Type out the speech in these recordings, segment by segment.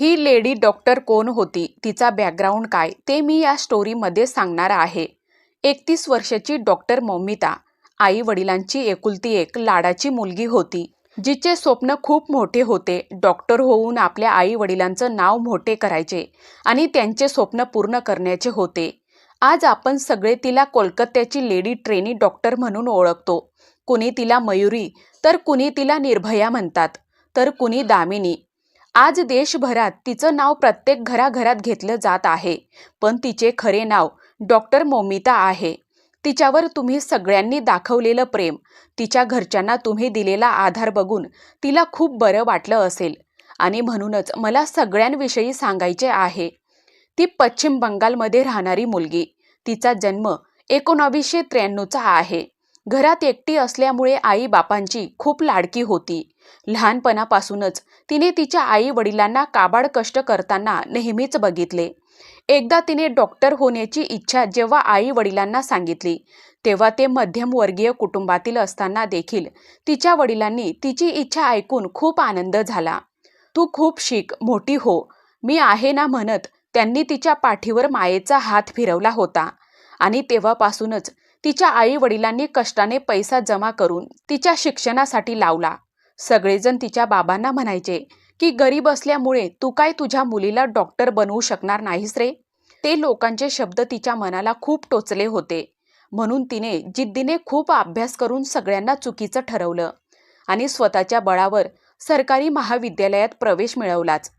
ही lady doctor कोण होती? तिचा बॅकग्राऊंड काय? ते मी या स्टोरीमध्ये सांगणार आहे. एकतीस वर्षाची डॉक्टर मौमिता आई वडिलांची एकुलती एक लाडाची मुलगी होती जिचे स्वप्न खूप मोठे होते. डॉक्टर होऊन आपल्या आई वडिलांचं नाव मोठे करायचे आणि त्यांचे स्वप्न पूर्ण करण्याचे होते. आज आपण सगळे तिला कोलकात्याची लेडी ट्रेनी डॉक्टर म्हणून ओळखतो. कुणी तिला मयुरी तर कुणी तिला निर्भया म्हणतात. तर कुणी दामिनी आज देशभरात तिचं नाव प्रत्येक घराघरात घेतलं जात आहे. पण तिचे खरे नाव डॉक्टर मौमिता आहे. तिच्यावर तुम्ही सगळ्यांनी दाखवलेलं प्रेम तिच्या घरच्यांना तुम्ही दिलेला आधार बघून तिला खूप बरं वाटलं असेल. आणि म्हणूनच मला सगळ्यांविषयी सांगायचे आहे. ती पश्चिम बंगालमध्ये राहणारी मुलगी तिचा जन्म एकोणावीसशे त्र्याण्णवचा आहे. घरात एकटी असल्यामुळे आई बापांची खूप लाडकी होती. लहानपणापासूनच तिने तिच्या आई वडिलांना काबाड कष्ट करताना नेहमीच बघितले. एकदा तिने डॉक्टर होण्याची इच्छा जेव्हा आई वडिलांना सांगितली तेव्हा ते मध्यमवर्गीय कुटुंबातील असताना देखील तिच्या वडिलांनी तिची इच्छा ऐकून खूप आनंद झाला. तू खूप शिक मोठी हो. मी आहे ना म्हणत त्यांनी तिच्या पाठीवर मायेचा हात फिरवला होता. आणि तेव्हापासूनच तिच्या आई वडिलांनी कष्टाने पैसा जमा करून तिच्या शिक्षणासाठी लावला. सगळेजण तिच्या बाबांना म्हणायचे की गरीब असल्यामुळे तू काय तुझ्या मुलीला डॉक्टर बनवू शकणार नाहीस रे? ते लोकांचे शब्द तिच्या मनाला खूप टोचले होते. म्हणून तिने जिद्दीने खूप अभ्यास करून सगळ्यांना चुकीचं ठरवलं आणि स्वतःच्या बळावर सरकारी महाविद्यालयात प्रवेश मिळवलाच.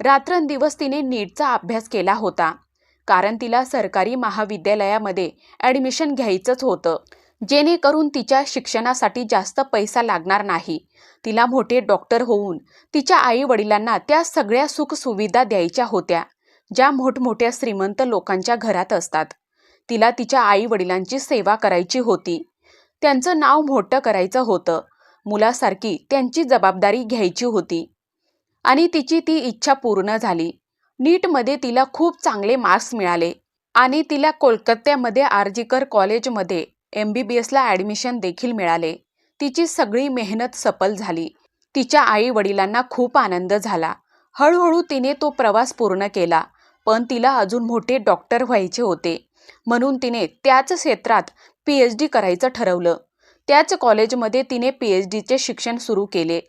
रात्रंदिवस तिने नीटचा अभ्यास केला होता. कारण तिला सरकारी महाविद्यालयामध्ये ॲडमिशन घ्यायचंच होतं. जेणेकरून तिच्या शिक्षणासाठी जास्त पैसा लागणार नाही. तिला मोठे डॉक्टर होऊन तिच्या आई वडिलांना त्या सगळ्या सुखसुविधा द्यायच्या होत्या ज्या मोठमोठ्या श्रीमंत लोकांच्या घरात असतात. तिला तिच्या आई वडिलांची सेवा करायची होती. त्यांचं नाव मोठं करायचं होतं. मुलासारखी त्यांची जबाबदारी घ्यायची होती. आणि तिची ती इच्छा पूर्ण झाली. नीटमध्ये तिला खूप चांगले मार्क्स मिळाले आणि तिला कोलकात्यामध्ये आर्जीकर कॉलेजमध्ये एम बी बी एसला ॲडमिशन देखील मिळाले. तिची सगळी मेहनत सफल झाली. तिच्या आई वडिलांना खूप आनंद झाला. हळूहळू तिने तो प्रवास पूर्ण केला पण तिला अजून मोठे डॉक्टर व्हायचे होते. म्हणून तिने त्याच क्षेत्रात पी एच डी करायचं ठरवलं. त्याच कॉलेजमध्ये तिने पी एच डीचे शिक्षण सुरू केले.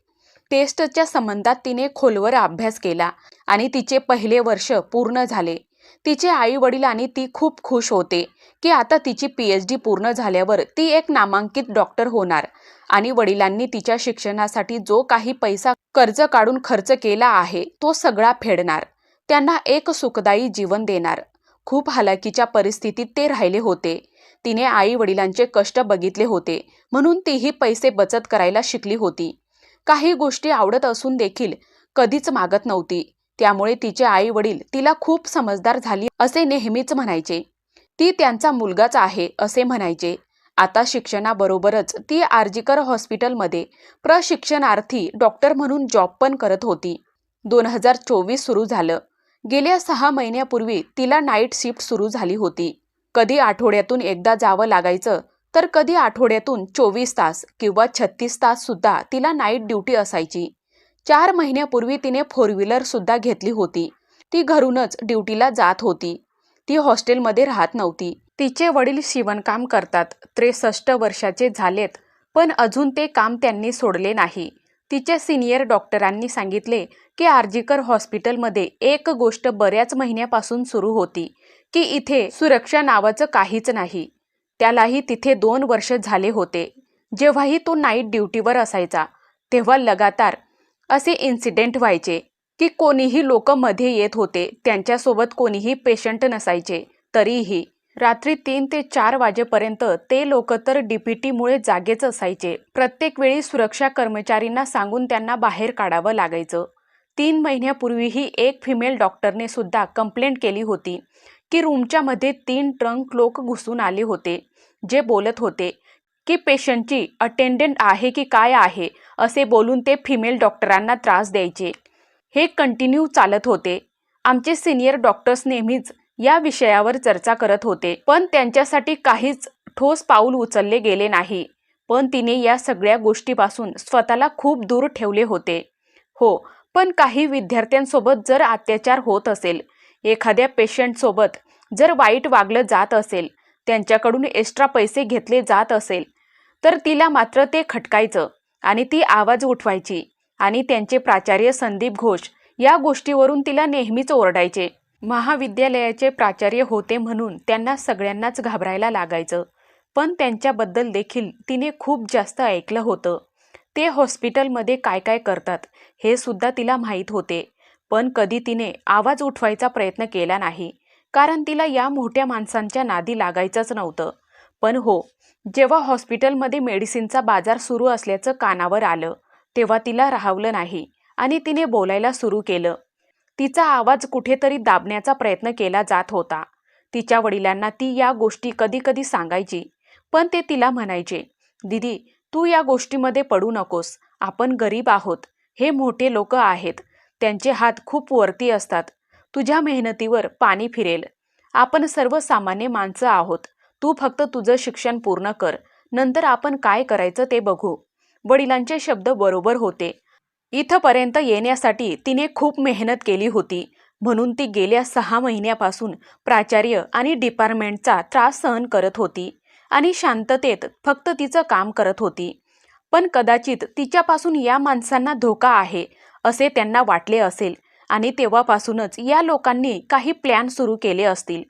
टेस्टच्या संबंधात तिने खोलवर अभ्यास केला आणि तिचे पहिले वर्ष पूर्ण झाले. तिचे आई वडील आणि ती खूप खुश होते की आता तिची पी एच डी पूर्ण झाल्यावर ती एक नामांकित डॉक्टर होणार आणि वडिलांनी तिच्या शिक्षणासाठी जो काही पैसा कर्ज काढून खर्च केला आहे तो सगळा फेडणार. त्यांना एक सुखदायी जीवन देणार. खूप हालाकीच्या परिस्थितीत ते राहिले होते. तिने आई वडिलांचे कष्ट बघितले होते म्हणून तीही पैसे बचत करायला शिकली होती. काही गोष्टी आवडत असून देखील कधीच मागत नव्हती. त्यामुळे तिचे आई वडील तिला खूप समजदार झाली असे नेहमीच म्हणायचे. ती त्यांचा मुलगाच आहे असे म्हणायचे. आता शिक्षणाबरोबरच ती आर्जिकर हॉस्पिटलमध्ये प्रशिक्षणार्थी डॉक्टर म्हणून जॉब पण करत होती. दोन हजार चोवीस सुरू झालं. गेल्या सहा महिन्यापूर्वी तिला नाईट शिफ्ट सुरू झाली होती. कधी आठवड्यातून एकदा जावं लागायचं तर कधी आठवड्यातून चोवीस तास किंवा छत्तीस तास सुद्धा तिला नाईट ड्युटी असायची. चार महिन्यापूर्वी तिने फोर व्हीलर सुद्धा घेतली होती. ती घरूनच ड्युटीला जात होती. ती हॉस्टेलमध्ये राहत नव्हती. तिचे वडील शिवणकाम करतात. त्रेसष्ट वर्षाचे झालेत. पण अजून ते काम त्यांनी सोडले नाही. तिच्या सिनियर डॉक्टरांनी सांगितले की आर्जिकर हॉस्पिटलमध्ये एक गोष्ट बऱ्याच महिन्यापासून सुरू होती की इथे सुरक्षा नावाचं काहीच नाही. त्यालाही तिथे दोन वर्ष झाले होते. जेव्हाही तो नाईट ड्युटीवर असायचा तेव्हा लगातार असे इन्सिडेंट व्हायचे की कोणीही लोक मध्ये येत होते त्यांच्यासोबत कोणीही पेशंट नसायचे तरीही. रात्री तीन ते चार वाजेपर्यंत ते लोक तर डीपीटीमुळे जागेच असायचे. प्रत्येक वेळी सुरक्षा कर्मचारींना सांगून त्यांना बाहेर काढावं लागायचं. तीन महिन्यापूर्वीही एक फिमेल डॉक्टरने सुद्धा कंप्लेंट केली होती. की रूमच्यामध्ये तीन ट्रंक लोक घुसून आले होते जे बोलत होते की पेशंटची अटेंडंट आहे की काय आहे असे बोलून ते फिमेल डॉक्टरांना त्रास द्यायचे. हे कंटिन्यू चालत होते. आमचे सिनियर डॉक्टर्स नेहमीच या विषयावर चर्चा करत होते पण त्यांच्यासाठी काहीच ठोस पाऊल उचलले गेले नाही. पण तिने या सगळ्या गोष्टीपासून स्वतःला खूप दूर ठेवले होते. हो पण काही विद्यार्थ्यांसोबत जर अत्याचार होत असेल एखाद्या पेशंटसोबत जर वाईट वागलं जात असेल त्यांच्याकडून एक्स्ट्रा पैसे घेतले जात असेल तर तिला मात्र ते खटकायचं आणि ती आवाज उठवायची आणि त्यांचे प्राचार्य संदीप घोष या गोष्टीवरून तिला नेहमीच ओरडायचे. महाविद्यालयाचे प्राचार्य होते म्हणून त्यांना सगळ्यांनाच घाबरायला लागायचं. पण त्यांच्याबद्दल देखील तिने खूप जास्त ऐकलं होतं. ते हॉस्पिटलमध्ये काय काय करतात हे सुद्धा तिला माहीत होते. पण कधी तिने आवाज उठवायचा प्रयत्न केला नाही कारण तिला या मोठ्या माणसांच्या नादी लागायचंच नव्हतं. पण हो जेव्हा हॉस्पिटलमध्ये मेडिसिनचा बाजार सुरू असल्याचं कानावर आलं तेव्हा तिला राहावलं नाही आणि तिने बोलायला सुरू केलं. तिचा आवाज कुठेतरी दाबण्याचा प्रयत्न केला जात होता. तिच्या वडिलांना ती या गोष्टी कधी कधी सांगायची पण ते तिला म्हणायचे दिदी तू या गोष्टीमध्ये पडू नकोस. आपण गरीब आहोत. हे मोठे लोक आहेत. त्यांचे हात खूप वरती असतात. तुझ्या मेहनतीवर पाणी फिरेल. आपण सर्वसामान्य माणसं आहोत. तू फक्त तुझं शिक्षण पूर्ण कर. नंतर आपण काय करायचं ते बघू. वडिलांचे शब्द बरोबर होते. इथपर्यंत येण्यासाठी तिने खूप मेहनत केली होती. म्हणून ती गेल्या सहा महिन्यापासून प्राचार्य आणि डिपार्टमेंटचा त्रास सहन करत होती आणि शांततेत फक्त तिचं काम करत होती. पण कदाचित तिच्यापासून या माणसांना धोका आहे. असे त्यांना वाटले असेल. आणि तेव्हापासूनच या लोकांनी काही प्लॅन सुरू केले असतील.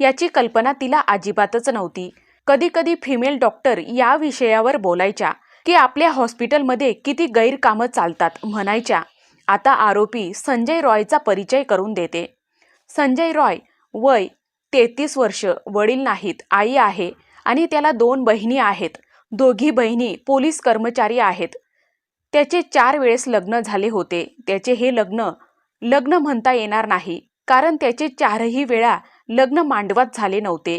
याची कल्पना तिला अजिबातच नव्हती. कधीकधी फिमेल डॉक्टर या विषयावर बोलायच्या की आपल्या हॉस्पिटलमध्ये किती गैरकामं चालतात म्हणायच्या. आता आरोपी संजय रॉयचा परिचय करून देते. संजय रॉय वय तेहतीस वर्ष वडील नाहीत आई आहे आणि त्याला दोन बहिणी आहेत. दोघी बहिणी पोलीस कर्मचारी आहेत. त्याचे चार वेळेस लग्न झाले होते. त्याचे हे लग्न लग्न म्हणता येणार नाही कारण त्याचे चारही वेळा लग्न मांडवात झाले नव्हते.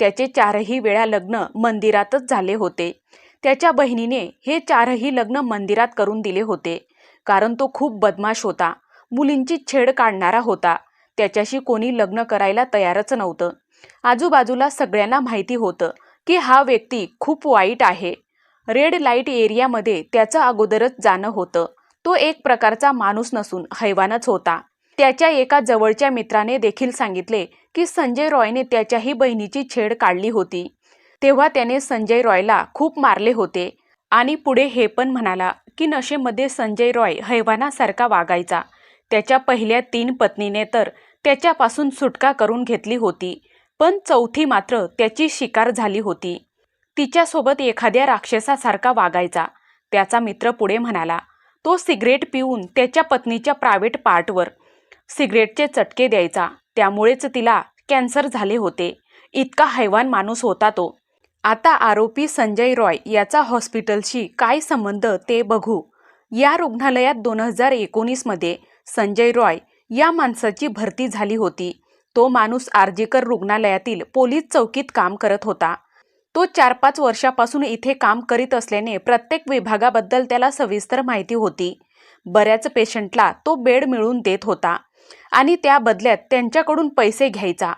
त्याचे चारही वेळा लग्न मंदिरातच झाले होते. त्याच्या बहिणीने हे चारही लग्न मंदिरात करून दिले होते कारण तो खूप बदमाश होता. मुलींची छेड काढणारा होता. त्याच्याशी कोणी लग्न करायला तयारच नव्हतं. आजूबाजूला सगळ्यांना माहिती होतं की हा व्यक्ती खूप वाईट आहे. रेड लाइट एरियामध्ये त्याचं अगोदरच जाणं होतं. तो एक प्रकारचा माणूस नसून हैवानच होता. त्याच्या एका जवळच्या मित्राने देखील सांगितले की संजय रॉयने त्याच्याही बहिणीची छेड काढली होती. तेव्हा त्याने संजय रॉयला खूप मारले होते. आणि पुढे हे पण म्हणाला की नशेमध्ये संजय रॉय हैवानासारखा वागायचा. त्याच्या पहिल्या तीन पत्नीने तर त्याच्यापासून सुटका करून घेतली होती. पण चौथी मात्र त्याची शिकार झाली होती. तिच्यासोबत एखाद्या राक्षसासारखा वागायचा. त्याचा मित्र पुढे म्हणाला तो सिगरेट पिऊन त्याच्या पत्नीच्या प्रायव्हेट पार्टवर सिगरेटचे चटके द्यायचा. त्यामुळेच तिला कॅन्सर झाले होते. इतका हैवान माणूस होता तो. आता आरोपी संजय रॉय याचा हॉस्पिटलशी काय संबंध ते बघू. या रुग्णालयात दोन हजार एकोणीसमध्ये संजय रॉय या माणसाची भरती झाली होती. तो माणूस आर्जेकर रुग्णालयातील पोलीस चौकीत काम करत होता. तो चार पाच वर्षापासून इथे काम करीत असल्याने प्रत्येक विभागाबद्दल त्याला सविस्तर माहिती होती. बऱ्याच पेशंटला तो बेड मिळवून देत होता आणि त्या बदल्यात त्यांच्याकडून पैसे घ्यायचा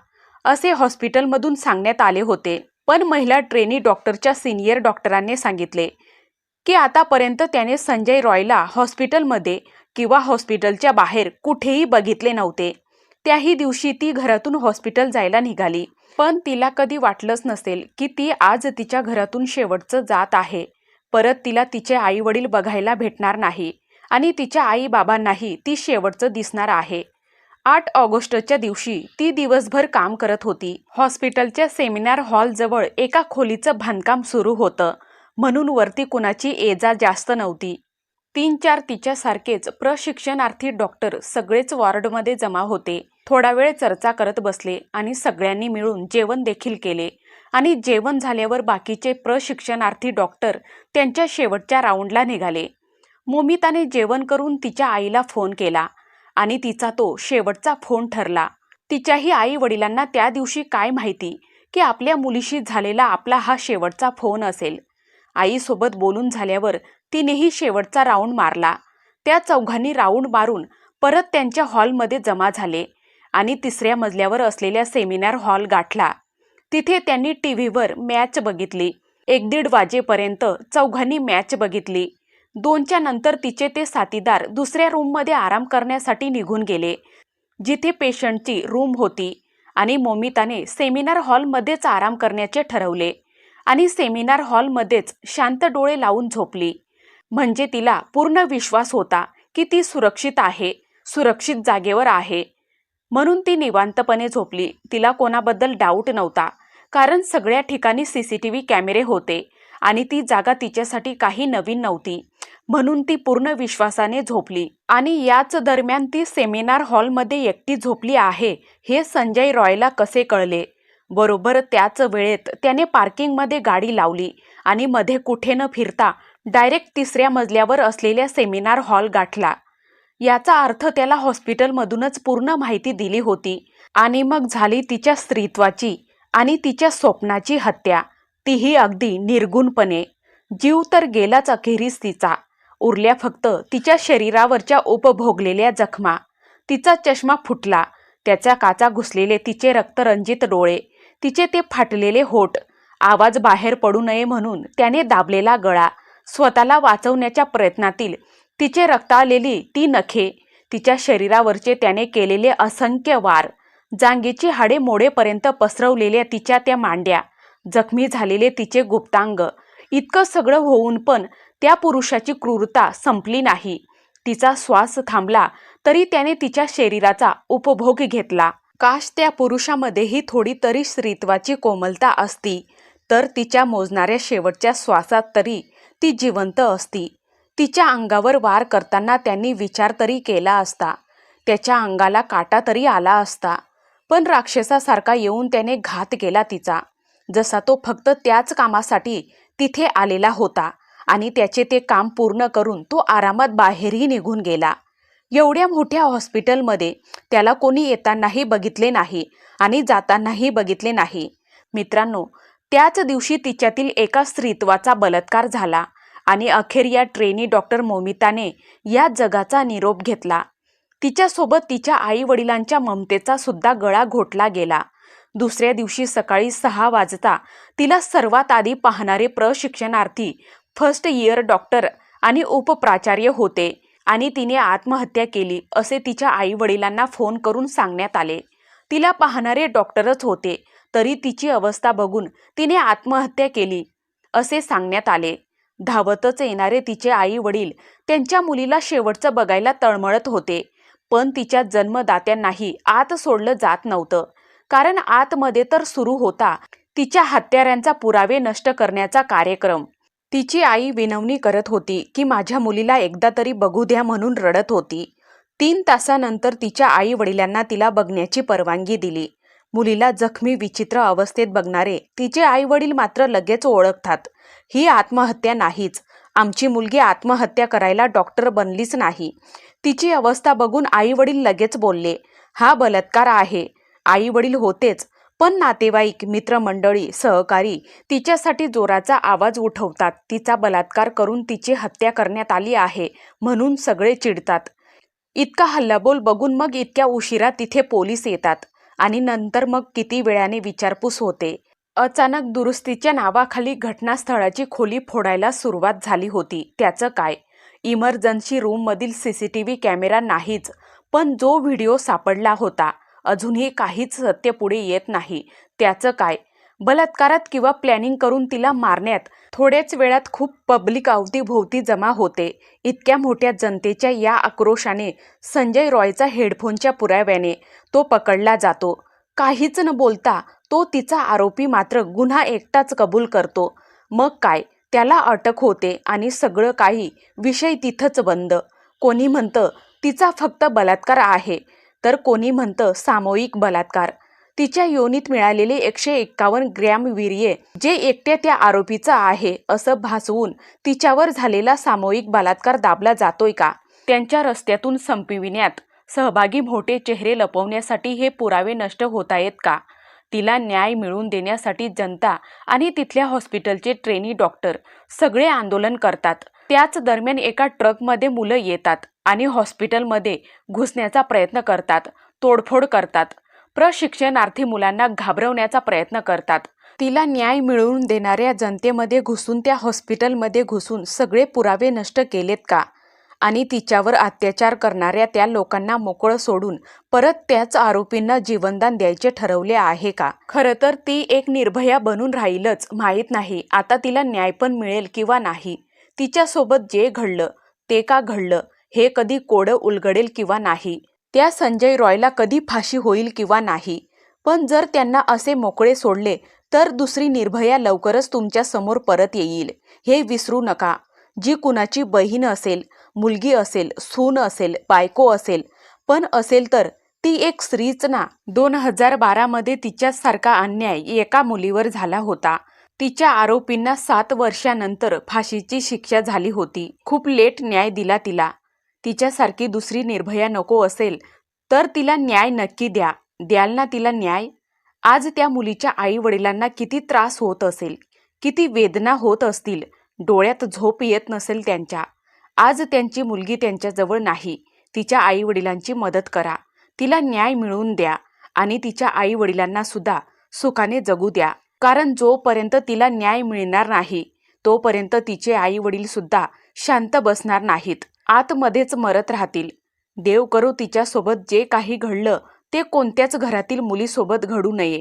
असे हॉस्पिटलमधून सांगण्यात आले होते. पण महिला ट्रेनी डॉक्टरच्या सिनियर डॉक्टरांनी सांगितले की आतापर्यंत त्याने संजय रॉयला हॉस्पिटलमध्ये किंवा हॉस्पिटलच्या बाहेर कुठेही बघितले नव्हते. त्याही दिवशी ती घरातून हॉस्पिटल जायला निघाली. पण तिला कधी वाटलंच नसेल की ती आज तिच्या घरातून शेवटचं जात आहे. परत तिला तिचे आई वडील बघायला भेटणार नाही आणि तिच्या आई बाबांनाही ती शेवटचं दिसणार आहे. आठ ऑगस्टच्या दिवशी ती दिवसभर काम करत होती. हॉस्पिटलच्या सेमिनार हॉलजवळ एका खोलीचं बांधकाम सुरू होतं. म्हणून वरती कुणाची एजा जास्त नव्हती. तीन चार तिच्यासारखेच प्रशिक्षणार्थी डॉक्टर सगळेच वॉर्डमध्ये जमा होते. थोडा वेळ चर्चा करत बसले आणि सगळ्यांनी मिळून जेवण देखील केले. आणि जेवण झाल्यावर बाकीचे प्रशिक्षणार्थी डॉक्टर त्यांच्या शेवटच्या राऊंडला निघाले. मोमिताने जेवण करून तिच्या आईला फोन केला आणि तिचा तो शेवटचा फोन ठरला. तिच्याही आई वडिलांना त्या दिवशी काय माहिती की आपल्या मुलीशी झालेला आपला हा शेवटचा फोन असेल. आईसोबत बोलून झाल्यावर तिनेही शेवटचा राऊंड मारला. त्या चौघांनी राऊंड मारून परत त्यांच्या हॉलमध्ये जमा झाले. आणि तिसऱ्या मजल्यावर असलेल्या सेमिनार हॉल गाठला. तिथे त्यांनी टी व्हीवर मॅच बघितली. एक दीड वाजेपर्यंत चौघांनी मॅच बघितली. दोनच्या नंतर तिचे ते साथीदार दुसऱ्या रूममध्ये आराम करण्यासाठी निघून गेले. जिथे पेशंटची रूम होती आणि मोमिताने सेमिनार हॉलमध्येच आराम करण्याचे ठरवले आणि सेमिनार हॉलमध्येच शांत डोळे लावून झोपली. म्हणजे तिला पूर्ण विश्वास होता की ती सुरक्षित आहे सुरक्षित जागेवर आहे. म्हणून ती निवांतपणे झोपली. तिला कोणाबद्दल डाऊट नव्हता. कारण सगळ्या ठिकाणी सी सी टी व्ही कॅमेरे होते आणि ती जागा तिच्यासाठी काही नवीन नव्हती. म्हणून ती पूर्ण विश्वासाने झोपली. आणि याच दरम्यान ती सेमिनार हॉलमध्ये एकटी झोपली आहे हे संजय रॉयला कसे कळले? बरोबर त्याच वेळेत त्याने पार्किंगमध्ये गाडी लावली आणि मध्ये कुठे न फिरता डायरेक्ट तिसऱ्या मजल्यावर असलेल्या सेमिनार हॉल गाठला. याचा अर्थ त्याला हॉस्पिटलमधूनच पूर्ण माहिती दिली होती आणि मग झाली तिच्या स्त्रीत्वाची आणि तिच्या स्वप्नाची हत्या. तीही अगदी निर्गुणपणे. जीव तर गेलाच अखेरीस तिचा. उरल्या फक्त तिच्या शरीरावरच्या उपभोगलेल्या जखमा. तिचा चष्मा फुटला. त्याचा काचा घुसलेले तिचे रक्तरंजित डोळे. तिचे ते फाटलेले होठ. आवाज बाहेर पडू नये म्हणून त्याने दाबलेला गळा. स्वतःला वाचवण्याच्या प्रयत्नातील तिचे रक्तालेली ती नखे तिच्या शरीरावरचे त्याने केलेले असंख्य वार जांगेची हाडे मोडेपर्यंत पसरवलेल्या तिच्या त्या मांड्या जखमी झालेले तिचे गुप्तांग इतकं सगळं होऊन पण त्या पुरुषाची क्रूरता संपली नाही. तिचा श्वास थांबला तरी त्याने तिच्या शरीराचा उपभोग घेतला. काश त्या पुरुषामध्येही थोडी तरी स्त्रीत्वाची कोमलता असती तर तिच्या मोजणाऱ्या शेवटच्या श्वासात तरी ती जिवंत असती. तिच्या अंगावर वार करताना त्यांनी विचार तरी केला असता. त्याच्या अंगाला काटा तरी आला असता. पण राक्षसासारखा येऊन त्याने घात केला तिचा. जसा तो फक्त त्याच कामासाठी तिथे आलेला होता आणि त्याचे ते काम पूर्ण करून तो आरामात बाहेरही निघून गेला. एवढ्या मोठ्या हॉस्पिटलमध्ये त्याला कोणी येतानाही बघितले नाही आणि जातानाही बघितले नाही. मित्रांनो त्याच दिवशी तिच्यातील एका स्त्रीत्वाचा बलात्कार झाला. आणि अखेर या ट्रेनी डॉक्टर मोमिताने या जगाचा निरोप घेतला. तिच्यासोबत तिच्या आई वडिलांच्या ममतेचा सुद्धा गळा घोटला गेला. दुसऱ्या दिवशी सकाळी सहा वाजता तिला सर्वात आधी पाहणारे प्रशिक्षणार्थी फर्स्ट इयर डॉक्टर आणि उपप्राचार्य होते आणि तिने आत्महत्या केली असे तिच्या आई वडिलांना फोन करून सांगण्यात आले. तिला पाहणारे डॉक्टरच होते तरी तिची अवस्था बघून तिने आत्महत्या केली असे सांगण्यात आले. धावतच येणारे तिचे आई वडील त्यांच्या मुलीला शेवटचं बघायला तळमळत होते. पण तिच्या जन्मदात्यांनाही आत सोडलं जात नव्हतं. कारण आतमध्ये तर सुरू होता. तिच्या हत्यारांचा पुरावे नष्ट करण्याचा कार्यक्रम. तिची आई विनवणी करत होती की माझ्या मुलीला एकदा तरी बघू द्या म्हणून रडत होती. तीन तासानंतर तिच्या आई वडिलांना तिला बघण्याची परवानगी दिली. मुलीला जखमी विचित्र अवस्थेत बघणारे तिचे आई वडील मात्र लगेच ओळखतात. ही आत्महत्या नाहीच. आमची मुलगी आत्महत्या करायला डॉक्टर बनलीच नाही. तिची अवस्था बघून आई वडील लगेच बोलले हा बलात्कार आहे. आई वडील होतेच पण नातेवाईक मित्रमंडळी सहकारी तिच्यासाठी जोराचा आवाज उठवतात. तिचा बलात्कार करून तिची हत्या करण्यात आली आहे म्हणून सगळे चिडतात. इतका हल्लाबोल बघून मग इतक्या उशिरा तिथे पोलीस येतात. आणि नंतर मग किती वेळाने विचारपूस होते. अचानक दुरुस्तीच्या नावाखाली घटनास्थळाची खोली फोडायला सुरुवात झाली होती. त्याचं काय? Emergency रूममधील C C T V camera नाहीच पण जो व्हिडिओ सापडला होता अजूनही काहीच सत्य पुढे येत नाही. त्याचं काय? बलात्कारात किंवा प्लॅनिंग करून तिला मारण्यात थोड्याच वेळात खूप पब्लिक अवतीभोवती जमा होते. इतक्या मोठ्या जनतेच्या या आक्रोशाने संजय रॉयचा हेडफोनच्या पुराव्याने तो पकडला जातो. काहीच न बोलता तो तिचा आरोपी मात्र गुन्हा एकटाच कबूल करतो. मग काय? त्याला अटक होते आणि सगळं काही विषय तिथंच बंद. कोणी म्हणतं तिचा फक्त बलात्कार आहे. तर कोणी म्हणतं सामूहिक बलात्कार. तिच्या योनीत मिळालेले एकशे एक्कावन्न ग्रॅम वीर्ये जे एकट्या त्या आरोपीचं आहे असं भासवून तिच्यावर झालेला सामूहिक बलात्कार दाबला जातोय का? त्यांच्या रस्त्यातून संपविण्यात सहभागी मोठे चेहरे लपवण्यासाठी हे पुरावे नष्ट होत आहेत का? तिला न्याय मिळवून देण्यासाठी जनता आणि तिथल्या हॉस्पिटलचे ट्रेनी डॉक्टर सगळे आंदोलन करतात. त्याच दरम्यान एका ट्रकमध्ये मुलं येतात आणि हॉस्पिटलमध्ये घुसण्याचा प्रयत्न करतात तोडफोड करतात. प्रशिक्षणार्थी मुलांना घाबरवण्याचा प्रयत्न करतात. तिला न्याय मिळवून देणाऱ्या जनतेमध्ये घुसून त्या हॉस्पिटलमध्ये घुसून सगळे पुरावे नष्ट केलेत का? आणि तिच्यावर अत्याचार करणाऱ्या त्या लोकांना मोकळं सोडून परत त्याच आरोपींना जीवनदान द्यायचे ठरवले आहे का? खरं तर ती एक निर्भया बनून राहीलच माहीत नाही. आता तिला न्याय पण मिळेल किंवा नाही? तिच्यासोबत जे घडलं ते का घडलं हे कधी कोडं उलगडेल किंवा नाही? त्या संजय रॉयला कधी फाशी होईल किंवा नाही. पण जर त्यांना असे मोकळे सोडले तर दुसरी निर्भया लवकरच तुमच्यासमोर परत येईल. हे विसरू नका. जी कुणाची बहीण असेल मुलगी असेल सून असेल बायको असेल पण असेल तर ती एक स्त्रीच ना. दोन हजार बारामध्ये तिच्यासारखा अन्याय एका मुलीवर झाला होता. तिच्या आरोपींना सात वर्षानंतर फाशीची शिक्षा झाली होती. खूप लेट न्याय दिला तिला. तिच्यासारखी दुसरी निर्भया नको असेल तर तिला न्याय नक्की द्या. द्याल ना तिला न्याय. आज त्या मुलीच्या आई वडिलांना किती त्रास होत असेल किती वेदना होत असतील डोळ्यात झोप येत नसेल त्यांच्या. आज त्यांची मुलगी त्यांच्याजवळ नाही. तिच्या आई वडिलांची मदत करा. तिला न्याय मिळवून द्या आणि तिच्या आई वडिलांना सुद्धा सुखाने जगू द्या. कारण जोपर्यंत तिला न्याय मिळणार नाही तोपर्यंत तिचे आई वडील सुद्धा शांत बसणार नाहीत. आतमध्येच मरत राहतील. देव करो तिच्यासोबत जे काही घडलं ते कोणत्याच घरातील मुलीसोबत घडू नये.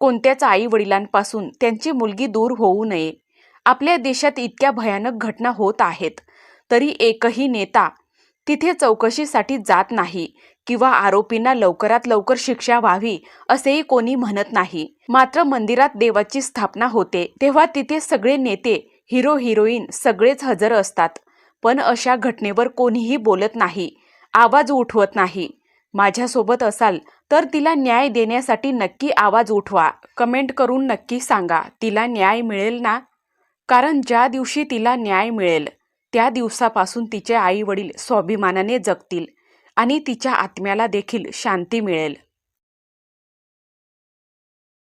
कोणत्याच आई वडिलांपासून त्यांची मुलगी दूर होऊ नये. आपल्या देशात इतक्या भयानक घटना होत आहेत. तरी एकही नेता तिथे चौकशीसाठी जात नाही किंवा आरोपींना लवकरात लवकर शिक्षा व्हावी असेही कोणी म्हणत नाही. मात्र मंदिरात देवाची स्थापना होते तेव्हा तिथे सगळे नेते हिरो हिरोईन सगळेच हजर असतात. पण अशा घटनेवर कोणीही बोलत नाही. आवाज उठवत नाही. माझ्यासोबत असाल तर तिला न्याय देण्यासाठी नक्की आवाज उठवा. कमेंट करून नक्की सांगा तिला न्याय मिळेल ना? कारण ज्या दिवशी तिला न्याय मिळेल त्या दिवसापासून तिचे आई वडील स्वाभिमानाने जगतील आणि तिच्या आत्म्याला देखील शांती मिळेल.